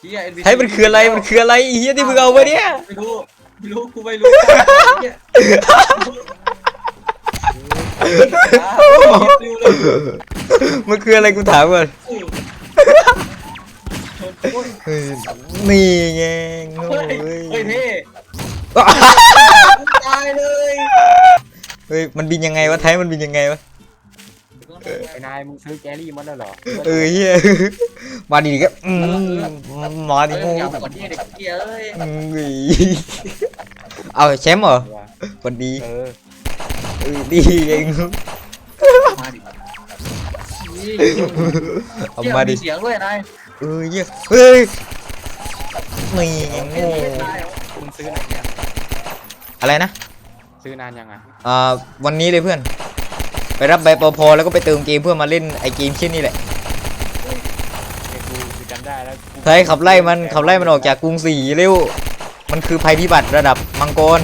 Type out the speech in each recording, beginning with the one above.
เฮีย NPC ไทยมันคืออะไรมันคืออะไรไอ้เฮียที่มึงเอาไปเนี่ยไม่รู้ไม่รู้กูไม่รู้เหี้ยอะดูเลยมันคืออะไรกูถามก่อนโอ้ยเฮ้ยนี่ไงโง่เฮ้ยเว้ยเฮ้ยเท่ตายเลยเฮ้ยมันบินยังไงวะไทยมันบินยังไงวะ ไอ้นายมึงซื้อแกรี่มันแล้วเหรอเออเฮียมาดีก็อืมมาดิเฮ้ยโง่อย่าไปกดที่เด็กเกียเอ้ยอืมเฮ้ยเอาแชมป์เหรอวันดีเออเออดีเองมาดินี่เอาเหี้ยมาดิเสียงด้วยนายเออเหี้ยเฮ้ยนี่ไงเฮ้ยโง่เฮ้ยนายมึงซื้อนานยังอะไรนะ ซื้อนานยังอะอ่าวันนี้เลยเพื่อน ไปรับใบปพแล้วก็ไปเติมเกมเพื่อมาเล่นไอเกมเช่นนี้แหละไอ้กูกูจำได้แล้วกูใช่ขับไล่มันขับไล่มันออกจากกรุงศรีเร็ว มันคือภัยพิบัติระดับมังกร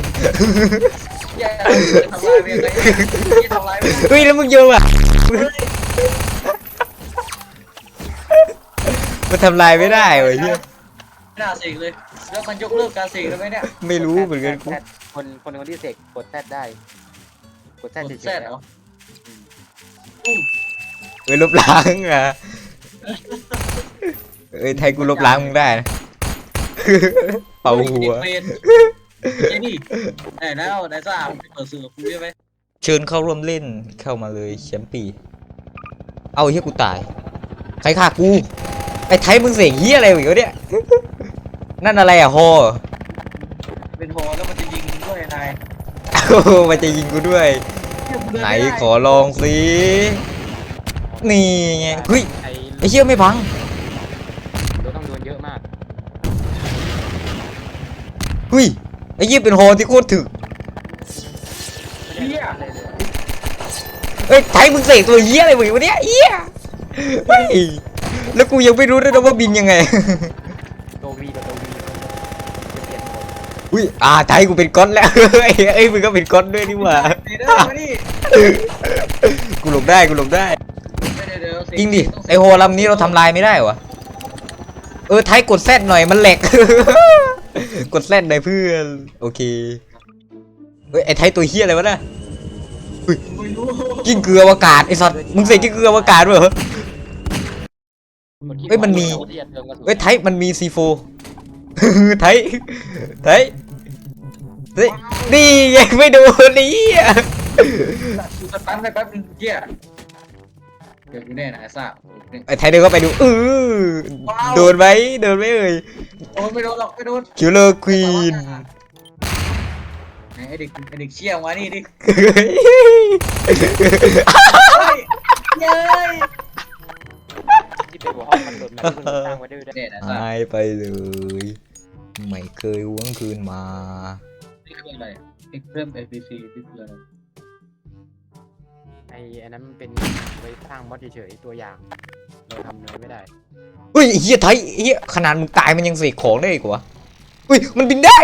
เหี้ยทำลายไปยังไงเหี้ยทำลายไปยังไงเฮ้ยแล้วมึงโยนอะมันทำลายไม่ได้เว้ยเหี้ย ไม่น่าเสกเลย แล้วมันยกเลิกการเสกแล้วไหมเนี่ยไม่รู้เหมือนกันกู แซดคนคนคนที่เสกกดแซดได้ กดแซดกเฉดยแซดๆเหรแล้วออู้ เอ้ยลบล้างอะเอ้ยไทยกูลบล้างมึงได้นะเป่าหัวเด็กเฟรนไอ้นี่ไหนแล้วไหนซ่าเปิดสื่อกับกูใช่ไหมเชิญเข้าร่วมเล่นเข้ามาเลยแชมป์ปีเอาไอ้เฮียกูตาย ใครฆ่ากู ไอ้ไทยมึงเสียงเฮียอะไรวะเนี่ย นั่นอะไรอะฮอเป็นโฮแล้วมันจะยิงด้วยนายโอ้โหมันจะยิงกูด้วย ไหนขอลองสินี่ไงเฮ้ยไอ้ไอ้เชี่ยไม่พังเราต้องโดนเยอะมากเฮ้ยไอ้เหี้ยเป็นฮอที่โคตรถึกเฮียเอ้ยไทยมึงเสกตัวเหี้ยอะไรวะเนี่ยเหี้ยเฮ้ยแล้วกูยังไม่รู้ด้วยนะว่าบินยังไง ตัววีกับตัววีจะเปลี่ยนหมด อุ้ยอ่าไทยกูเป็นก๊อตแล้วเฮ้ยเอ้ยมึงก็เป็นก๊อตด้วยนี่หว่าเดี๋ยวเดี๋ยวมาดิกูหลบได้กูหลบได้เดี๋ยวเดี๋ยวเสกจริงดิต้องเสกไอโฮลำนี้เราทำลายไม่ได้วะเออไทยกดแซดหน่อยมันแหลก กดแซดหน่อยเพื่อนโอเคเฮ้ยไอไทยตัวเฮียอะไรวะน่ะไม่รู้กิ้งเกลืออวกาศไอสัตว์มึงเสกกิ้งเกลืออวกาศด้วยเหรอเฮ้ยมันมีที่จะเติมกระสุนเฮ้ยไทยมันมีซีโฟไทยไทย เฮ้ยนี่ยังไม่ดูนี่อะกูสตันไปแป๊บนึงเฮียเดี๋ยวกูแน่นะไอ้ซ่าไอไทยเดินเข้าไปดูเออโดนไหมโดนไหมเอ่ยโดนไม่โดนหรอกไม่โดนคิวเลอร์ควีนไหนไอเด็กไอเด็กเชี่ยมานี่ดิเฮ้ยเฮ้ยเย้ยที่เป็นหัวห้องมันโดนแบบที่คุณสร้างไว้ด้วยด้วยเนี่ยนะซ่าหายไปเลยไม่เคยหวงคืนมานี่ คืออะไรเอ็กเพิ่ม NPC นี่คืออะไรไอ้อันนั้นมันเป็นไว้สร้างมอดเฉยๆตัวอย่างเราทำเลยไม่ได้เฮ้ยไอ้เฮียไทยไอ้เฮียขนาดมึงตายมันยังเสกของได้อีกวะเฮ้ยมันบินได้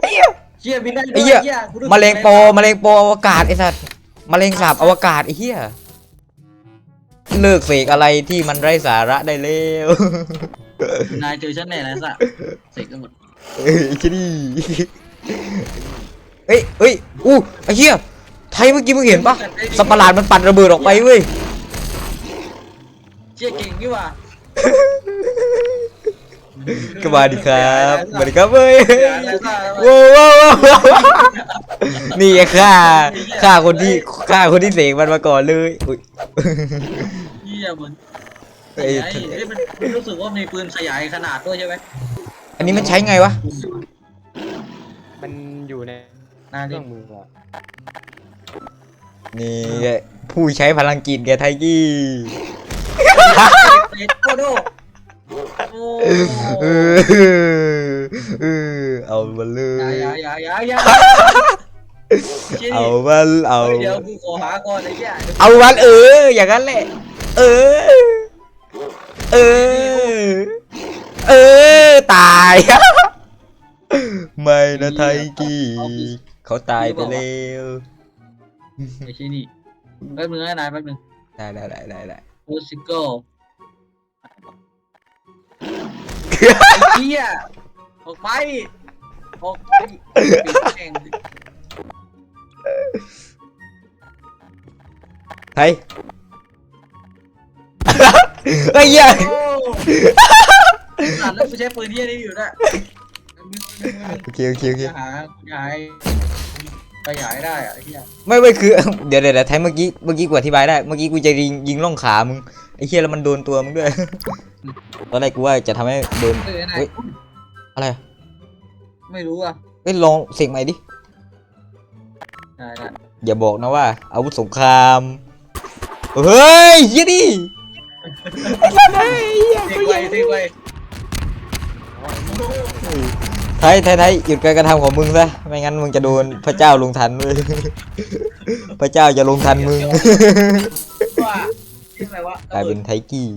ไอ้เฮีย เชี่ยบินได้ด้วยไอ้เหี้ยกูรู้สึกแมลงปอแมลงปออวกาศไอ้สัตว์แมลงสาบอวกาศไอ้เฮียเลิกเสกอะไรที่มันไร้สาระได้แล้วนายเจอฉันแน่นะซ่าเสกกันหมดเฮ้ยไอ้คิดดี เฮ้ยเฮ้ยอู้ไอ้เฮียไทยเมื่อกี้มึงเห็นปะสัตว์ประหลาดมันปัดระเบิดออกไปเว้ยเชี่ยเก่งนี่ว่ะก็มาดิครับมาดิครับเว้ยเดี๋ยวนะซ่าว้าวว้าวว้าวนี่ไงฆ่าฆ่าคนที่ฆ่าคนที่เสกมันมาก่อนเลยอุ้ยเหี้ยเหมือนเอ้ยไอ้ไอ้มันมันรู้สึกว่ามีปืนขยายขนาดด้วยใช่ไหมอันนี้มันใช้ไงวะ มันอยู่ในน่าเคจะรื่องมืออะนี่ไงผู้ใช้พลังจิตแกไทกี้เอ็ดโคโดโอ้เออเออเอามาเลยอย่าอย่าอย่าอย่าชี่ยเอามันเอาเฮ้ยเดี๋ยวกูขอหาก่อนไอ้เหี้ยเอามันเออ อย่างนั้นแหละ เออ เออ เออ ตาย ไม่นะไทกี้เขาตายไปแล้วไม่ใช่นี่แป๊บนึงนะนายแป๊บนึงได้ได้ได้ได้ได้โอซิโก้เหี้ยออกไปออกไปปิดแม่งไทยไอ้เหี้ย โอ้อ่านแล้วกูใช้ปืนเหี้ยนี่อยู่นะ โอเคโอเคโอเคจะหาขยายขยายได้อะไอ้เหี้ยไม่ไม่คือ เดี๋ยวเดี๋ยวเดี๋ยวไทยเมื่อกี้เมื่อกี้กูอธิบายได้เมื่อกี้กูจะยิงยิงล่องขามึงไอ้เหี้ยแล้วมันโดนตัวมึงด้วย ตอนแรกกูว่าจะทำให้โดน เออไหนเฮ้ย อะไรอะไม่รู้อะเอ้ยลองเสกใหม่ดิ ได้ได้อย่าบอกนะว่า อาวุธสงคราม เฮ้ยเหี้ยดิไอ้สัตว์เอ้ยเหี้ยเด็กไวเด็กไว ไทยไทยไทยหยุดการกระทำของมึงซะ ไม่งั้นมึงจะโดนพระเจ้าลงทันเลย พระเจ้าจะลงทันมึงว่าชื่ออะไรวะกลายเป็นไทกี้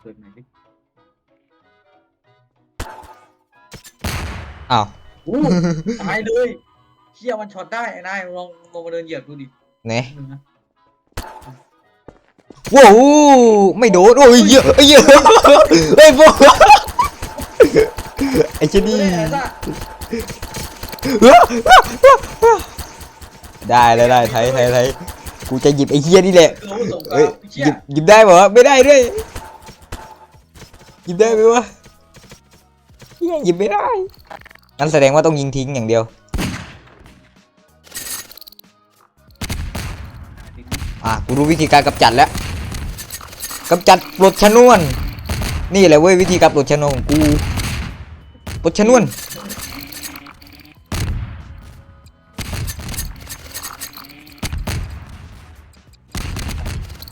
เปิดหน่อยดิอ้าวโอ้ตายเลยเชี่ยมันช็อตได้ไอ้นายลองลองมาเดินเหยียบดูดิไหนนึ งนะว้าวไม่โดนโอ้ยเยอะเยอะไอ้ยพวกไอ้เชนี่เฮ้ยไอ้ซ่าได้ได้ได้ไทยไทยไทยกูจะหยิบไอ้เฮียนี่แหละคืออาวุธสงคราเอ้ยมเชี่หยยิบหยิบได้ป่าวะไม่ได้ด้วยหยิบได้ไหมวะเฮียหยิบไม่ได้งั้นแสดงว่าต้องยิงทิ้งอย่างเดียวอะกูรู้วิธีการกำจัดแล้ว กำจัดปลดชนวน นี่แหละเว้ยวิธีการปลดชนวนของกูปลดชนวน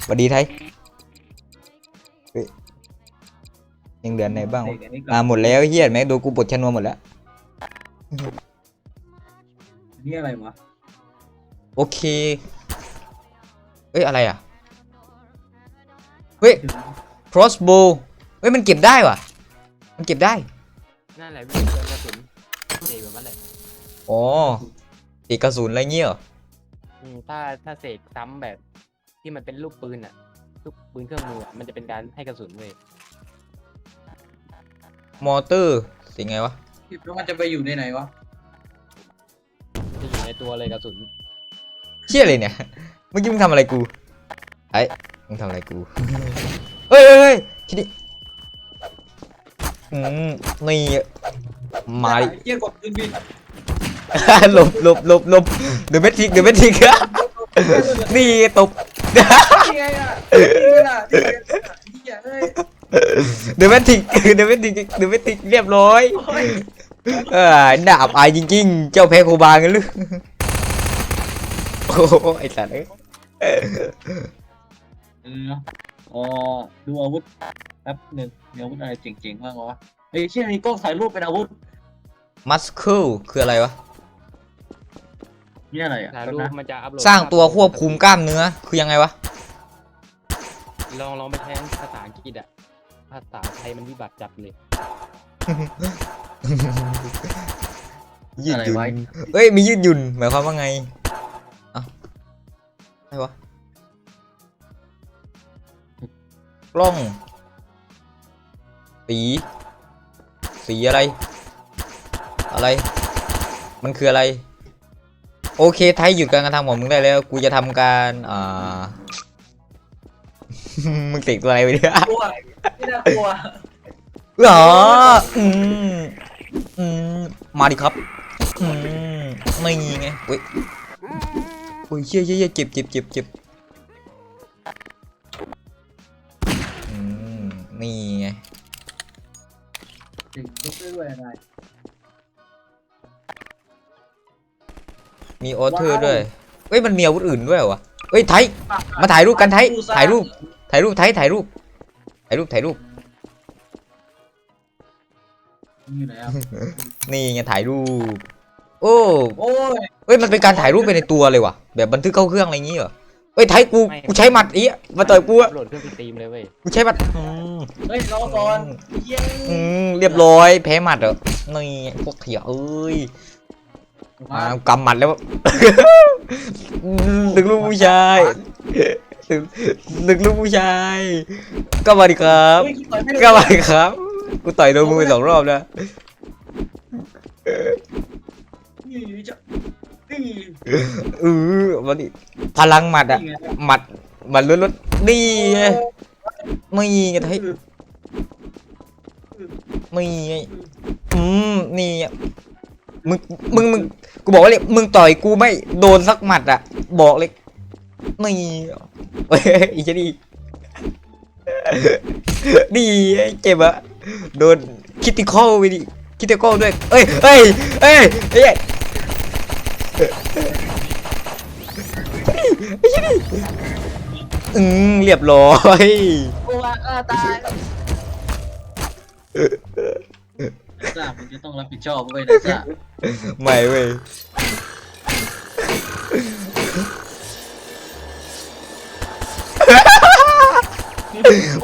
สวัสดีไทยเฮ้ยยังเหลือไหนบ้างวะเด็กอันนี้ก่ออ่านหมดแล้วเฮียแม็กโดนกูปลดชนวนหมดแล้วนี่อะไรวะโอเค เอ้ยอะไรอะ เฮ้ย crossbow เฮ้ยมันเก็บได้ว่ะ มันเก็บได้ นั่นแหละวิธีเดินกระสุนเสกแบบนั้นแหละอ๋อตีกระสุนอะไรเงี้ยเหรออืมถ้าถ้าเสกซ้ำแบบที่มันเป็นลูกปืนอะลูกปืนเครื่องมืออะมันจะเป็นการให้กระสุนเว้ยมอเตอร์สิไงวะ แล้วมันจะไปอยู่ในไหนวะจะอยู่ในตัวเลยกระสุนเชี่ยเลยเนี่ย เมื่อกี้มึงทำอะไรกูไอ้ มึงทำอะไรกู เฮ้ยเฮ้ยเฮ้ยทีนี้อืมนี่มาดิเยี่ยกดปืนบินหลบหลบหลบหลบเดอะเมทิกเดอะเมทิกนี่ตบนี่ไงอะนี่ไงล่ะนี่ไงล่ะเหี้ยเอ้ยเดอะเมทิกเดอะเมทิกเดอะเมทิกเรียบร้อยโอ้ยเออหน้าอับอายจริงๆ เจ้าแพ้โคบากันหรือโอ้โหไอ้สัตว์เอ้ย เอออ๋อดูอาวุธแป๊บหนึ่งมีอาวุธอะไรเจ๋งๆบ้างวะเฮ้ยเชี่ยมีกล้องถ่ายรูปเป็นอาวุธมัสเคิลคืออะไรวะ นี่อะไรอะถ่ายแป๊บรูปนะมันจะอัพโหลดสร้างตัวควบคุมกล้ามเนื้อ คือยังไงวะ ลองลองไปแทนภาษาอังกฤษอะภาษาไทยมันวิบัติจัดเลยยืดอะไรหยุ่นไว้เอ้ย มียืดหยุ่น หมายความว่าไงเอ้าอะไรวะ กล้อง สี สีอะไร อะไร มันคืออะไร โอเค ไทยหยุดการกระทำของมึงได้แล้ว กูจะทำการอ่ามึงเสกตัวอะไรไปเนี่ยกลัวไม่น่ากลัวเหรออืมอืมมาดิครับอืมไม่ไงเว้ยโอ้ยเชี่ยเชี่ยเชี่ยเจ็บเจ็บเจ็บเจ็บ นี่ไงจริงยกด้วยอะไรมีออเทอร์ด้วยเฮ้ยมันมีอาวุธอื่นด้วยเหรอวะเฮ้ยไทยมาถ่ายรูปกันไทยถ่ายรูปถ่ายรูปไทยถ่ายรูปถ่ายรูปถ่ายรูปอยู่ไหนอะนี่ไงถ่ายรูปโอ้โอ้ยเฮ้ยมันเป็นการถ่ายรูปไปในตัวเลยว่ะแบบบันทึกเข้าเครื่องอะไรอย่างงี้เหรอเฮ้ยไทยกูกูใช้หมัดอีอะมาต่อยกูอัอะพโหลดเครื่องสตรีมเลยเว้ยกูใช้หมัดอืม เฮ้ยรอก่อนเย้อืมเรียบร้อยแพ้หมัดเหรอนี่พวกเขียเอ้ยมามากำหมัดแล้วอืมดึงลูกผู้ชายศึกศึกลูกผู้ชายก็มาดิครับเฮ้ยต่อยไม่ได้ก็มาดิครับกูต่อยโดนมือไปสองรอบแล้วนี่จะนี่เออมาดิพลังหมัดอะนี่ไงหมัดหมัดล้วนๆนี่ไงไม่ไงไทยไม่ไงอืมนี่ไงมึงมึงมึงกูบอกว่าเลยมึงต่อยกูไม่โดนสักหมัดอะบอกเลยนี่เฮ้ยอีเจนี่นี่เจ็บอะโดนคิติคอลไปดิคิติคอลด้วยเอ้ยเอ้ยเอ้ยเอ้ยอืมเรียบร้อย กูว่าเออตายจ้ามึงจะต้องรับผิดชอบไว้นะจ้าไม่เว้ย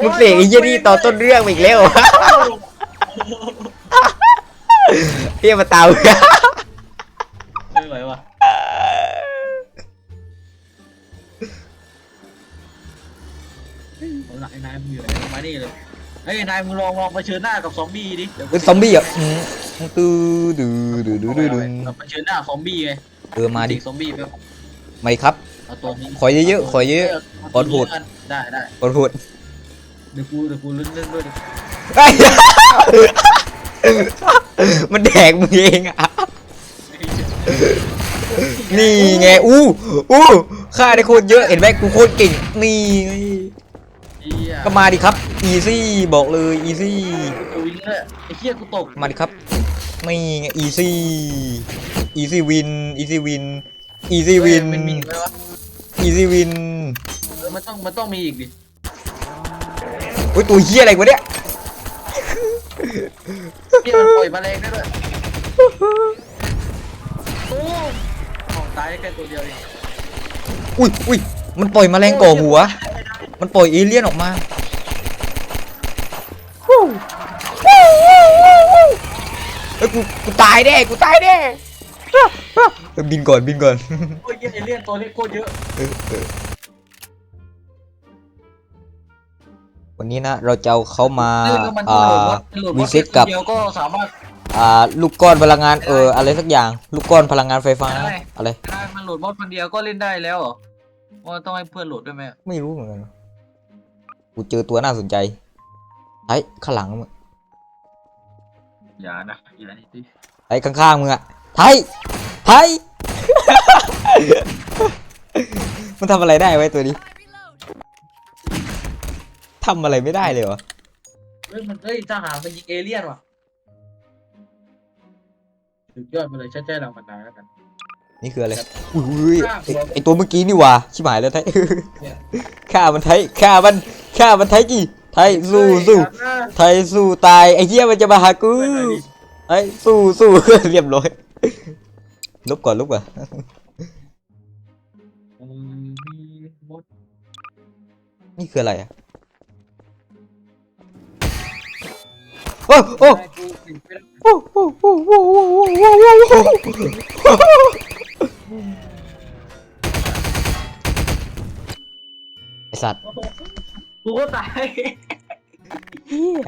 มึงเสกไอ้เหี้ยนี่ตอนต้นเรื่องมาอีกแล้วเฮียมาตาม ไม่ไหวว่ะ มึงอยู่ไหนมานี่เลยเฮ้ยนายมึงลองลองมาเชิญหน้ากับซอมบี้ดิเดี๋ยวกูเป็นซอมบี้อะอืมตื้อดื้อดื้อดื้อดื้อดื้อแบบมาเชิญหน้าซอมบี้ไงเออมาดิซอมบี้ไปไม่ครับ เอาตัวนี้ขอเยอะๆขอเยอะๆขอโทษได้ได้กดพูดเดี๋ยวกูเดี๋ยวกูลื่นลื่นด้วยดิเฮ้ยมันแดกมึงเองอะ นี่ไง อู้อู้ค่าได้โคตรเยอะ เห็นไหมกูโคตรเก่ง นี่ไงเหี้ยก็มาดิครับ อีซี่บอกเลยอีซี่ กูวิ่งเลยไอ้เหี้ยกูตกมาดิครับนี่ไงอีซี่อีซี่วินอีซี่วินอีซี่วินมันมีอีกไหมวะอีซี่วินเออมันต้องมันต้องมีอีกดิโอ้ยตัวเฮียอะไรวะเนี่ยเหี้ยมันปล่อยแมลงได้ด้วยโอ้ของตายได้แค่ตัวเดียวเองอุ้ยอุ้ยมันปล่อยแมลงก่อหัว มันปล่อยเอเลี่ยนออกมาเฮ้ยกูกูตายแน่กูตายแน่บินก่อนบินก่อนโอ้ยเอเลี่ยนตัวเล็กโคตรเยอะวันนี้นะเราจะเอาเขามาอ่าวัดโหลดรีเซ็ตกับเดียวก็สามารถอ่าลูกก้อนพลังงานเอออะไรสักอย่างลูกก้อนพลังงานไฟฟ้าอะไรมันโหลดมอดคนเดียวก็เล่นได้แล้วเหรอว่าต้องให้เพื่อนโหลดด้วยไหมไม่รู้เหมือนกัน กูเจอตัวน่าสนใจไอ้ข้างหลังมึงอย่านะอย่าดิไอ้ข้างๆมึงอะไทยไทย มันทำอะไรได้ไว้ตัวนี้ทำอะไรไม่ได้เลยวะเฮ้ยมันเฮ้ยทหารมันยิงเอเลี่ยนว่ะสุดยอดไปเลยใช้ใจเรามันนานแล้วกัน นี่คืออะไรอุ้ยไอ้ไอตัวเมื่อกี้นี่หว่าชิบหายแล้วไทยฆ่ามันไทยฆ่ามันฆ่ามันไทยกี่ไทยสู้สู้เฮ้ยไทยสู้ตายไอ้เหี้ยมันจะมาหากูไปหน่อยดิไอ้สู้สู้เรียบร้อยลบก่อนลบก่อนอืมมีมดนี่คืออะไรอะโอ้โอ้ได้กูติดไปแล้วโอ้โอ้โอ้โอ้โอ้โอ้โอ้โอ้ ไอสัตว์กูก็ตาย เหี้ย